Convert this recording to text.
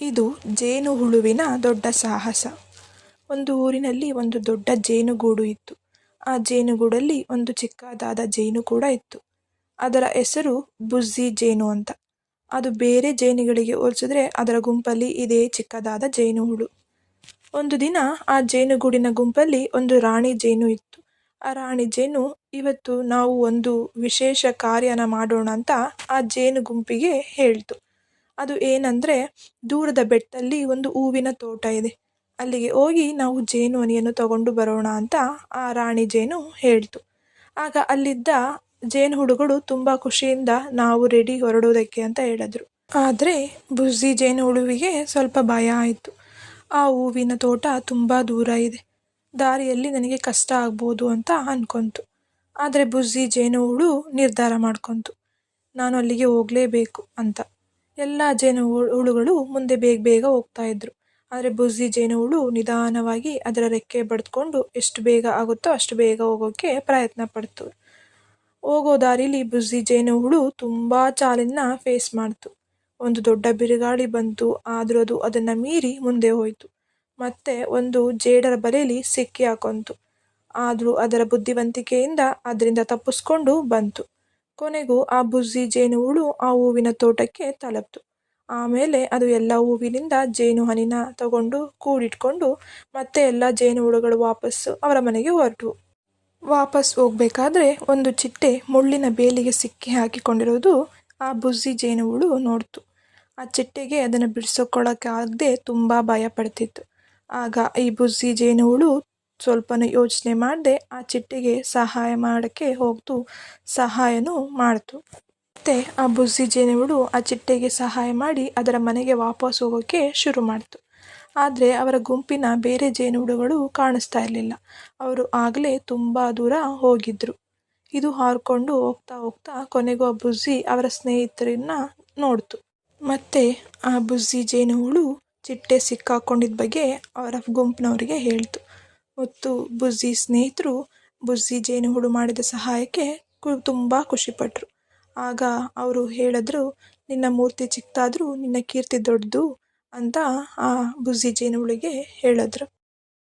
ಇದು ಜೇನುಹುಳುವಿನ ದೊಡ್ಡ ಸಾಹಸ. ಒಂದು ಊರಿನಲ್ಲಿ ಒಂದು ದೊಡ್ಡ ಜೇನುಗೂಡು ಇತ್ತು. ಆ ಜೇನುಗೂಡಲ್ಲಿ ಒಂದು ಚಿಕ್ಕದಾದ ಜೇನು ಕೂಡ ಇತ್ತು. ಅದರ ಹೆಸರು ಬುಜ್ಜಿ ಜೇನು ಅಂತ. ಅದು ಬೇರೆ ಜೇನುಗಳಿಗೆ ಹೋಲಿಸಿದ್ರೆ ಅದರ ಗುಂಪಲ್ಲಿ ಇದೇ ಚಿಕ್ಕದಾದ ಜೇನುಹುಳು ಒಂದು ದಿನ ಆ ಜೇನುಗೂಡಿನ ಗುಂಪಲ್ಲಿ ಒಂದು ರಾಣಿ ಜೇನು ಇತ್ತು. ಆ ರಾಣಿ ಜೇನು, ಇವತ್ತು ನಾವು ಒಂದು ವಿಶೇಷ ಕಾರ್ಯನ ಮಾಡೋಣ ಅಂತ ಆ ಜೇನು ಗುಂಪಿಗೆ ಹೇಳ್ತು. ಅದು ಏನಂದರೆ ದೂರದ ಬೆಟ್ಟದಲ್ಲಿ ಒಂದು ಹೂವಿನ ತೋಟ ಇದೆ. ಅಲ್ಲಿಗೆ ಹೋಗಿ ನಾವು ಜೇನು ಹನಿಯನ್ನು ತಗೊಂಡು ಬರೋಣ ಅಂತ ಆ ರಾಣಿ ಜೇನು ಹೇಳ್ತು. ಆಗ ಅಲ್ಲಿದ್ದ ಜೇನು ಹುಳುಗಳು ತುಂಬ ಖುಷಿಯಿಂದ ನಾವು ರೆಡಿ ಹೊರಡೋದಕ್ಕೆ ಅಂತ ಹೇಳಿದ್ರು. ಆದರೆ ಬುಜ್ಜಿ ಜೇನುಹುಳುವಿಗೆ ಸ್ವಲ್ಪ ಭಯ ಆಯಿತು. ಆ ಹೂವಿನ ತೋಟ ತುಂಬ ದೂರ ಇದೆ. ದಾರಿಯಲ್ಲಿ ನನಗೆ ಕಷ್ಟ ಆಗ್ಬೋದು ಅಂತ ಅನ್ಕೊಂತು. ಆದರೆ ಬುಜ್ಜಿ ಜೇನು ಹುಳು ನಿರ್ಧಾರ ಮಾಡ್ಕೊತು. ನಾನು ಅಲ್ಲಿಗೆ ಹೋಗಲೇಬೇಕು ಅಂತ. ಎಲ್ಲ ಜೇನು ಹುಳುಗಳು ಮುಂದೆ ಬೇಗ ಬೇಗ ಹೋಗ್ತಾ ಇದ್ರು. ಆದರೆ ಬುಜ್ಜಿ ಜೇನುಹುಳು ನಿಧಾನವಾಗಿ ಅದರ ರೆಕ್ಕೆ ಬಡಿದ್ಕೊಂಡು ಎಷ್ಟು ಬೇಗ ಆಗುತ್ತೋ ಅಷ್ಟು ಬೇಗ ಹೋಗೋಕ್ಕೆ ಪ್ರಯತ್ನ ಪಡ್ತು. ಹೋಗೋ ದಾರಿಲಿ ಬುಜ್ಜಿ ಜೇನುಹುಳು ತುಂಬ ಚಾಲೆಂಜ್ನ ಫೇಸ್ ಮಾಡ್ತು. ಒಂದು ದೊಡ್ಡ ಬಿರುಗಾಳಿ ಬಂತು, ಆದರೂ ಅದು ಅದನ್ನು ಮೀರಿ ಮುಂದೆ ಹೋಯಿತು. ಮತ್ತೆ ಒಂದು ಜೇಡರ ಬಲೆಯಲ್ಲಿ ಸಿಕ್ಕಿ ಹಾಕೊಂತು. ಆದರೂ ಅದರ ಬುದ್ಧಿವಂತಿಕೆಯಿಂದ ಅದರಿಂದ ತಪ್ಪಿಸ್ಕೊಂಡು ಬಂತು. ಕೊನೆಗೂ ಆ ಬುಜ್ಜಿ ಜೇನುಹುಳು ಆ ಹೂವಿನ ತೋಟಕ್ಕೆ ತಲುಪ್ತು. ಆಮೇಲೆ ಅದು ಎಲ್ಲ ಹೂವಿನಿಂದ ಜೇನು ಹನಿನ ತಗೊಂಡು ಕೂಡಿಟ್ಕೊಂಡು ಮತ್ತೆ ಎಲ್ಲ ಜೇನುಹುಳುಗಳು ವಾಪಸ್ಸು ಅವರ ಮನೆಗೆ ಹೊರಟವು. ವಾಪಸ್ ಹೋಗ್ಬೇಕಾದ್ರೆ ಒಂದು ಚಿಟ್ಟೆ ಮುಳ್ಳಿನ ಬೇಲಿಗೆ ಸಿಕ್ಕಿ ಹಾಕಿಕೊಂಡಿರೋದು ಆ ಬುಜ್ಜಿ ಜೇನುಹುಳು ನೋಡ್ತು. ಆ ಚಿಟ್ಟೆಗೆ ಅದನ್ನು ಬಿಡಿಸ್ಕೊಳ್ಳೋಕ್ಕಾಗದೆ ತುಂಬ ಭಯ ಪಡ್ತಿತ್ತು. ಆಗ ಈ ಬುಜ್ಜಿ ಜೇನುಹುಳು ಸ್ವಲ್ಪನೂ ಯೋಚನೆ ಮಾಡದೆ ಆ ಚಿಟ್ಟೆಗೆ ಸಹಾಯ ಮಾಡೋಕ್ಕೆ ಹೋಗ್ತು ಸಹಾಯನೂ ಮಾಡ್ತು. ಮತ್ತೆ ಆ ಬುಜ್ಜಿ ಜೇನುಹುಳು ಆ ಚಿಟ್ಟೆಗೆ ಸಹಾಯ ಮಾಡಿ ಅದರ ಮನೆಗೆ ವಾಪಸ್ ಹೋಗೋಕ್ಕೆ ಶುರು ಮಾಡ್ತು. ಆದರೆ ಅವರ ಗುಂಪಿನ ಬೇರೆ ಜೇನುಹುಳುಗಳು ಕಾಣಿಸ್ತಾ ಇರಲಿಲ್ಲ. ಅವರು ಆಗಲೇ ತುಂಬ ದೂರ ಹೋಗಿದ್ರು. ಇದು ಹಾರ್ಕೊಂಡು ಹೋಗ್ತಾ ಹೋಗ್ತಾ ಕೊನೆಗೂ ಆ ಬುಜ್ಜಿ ಅವರ ಸ್ನೇಹಿತರನ್ನ ನೋಡ್ತು. ಮತ್ತೆ ಆ ಬುಜ್ಜಿ ಜೇನುಹುಳು ಚಿಟ್ಟೆ ಸಿಕ್ಕಾಕೊಂಡಿದ್ದ ಬಗ್ಗೆ ಅವರ ಗುಂಪಿನವರಿಗೆ ಹೇಳ್ತು. ಮತ್ತು ಬುಜ್ಜಿ ಸ್ನೇಹಿತರು ಬುಜ್ಜಿ ಜೇನುಹುಳು ಮಾಡಿದ ಸಹಾಯಕ್ಕೆ ಕು ತುಂಬ ಖುಷಿಪಟ್ಟರು ಆಗ ಅವರು ಹೇಳಿದ್ರು, ನಿನ್ನ ಮೂರ್ತಿ ಚಿಕ್ಕದಾದ್ರೂ ನಿನ್ನ ಕೀರ್ತಿ ದೊಡ್ಡದು ಅಂತ ಆ ಬುಜ್ಜಿ ಜೇನುಹುಳಿಗೆ ಹೇಳಿದ್ರು.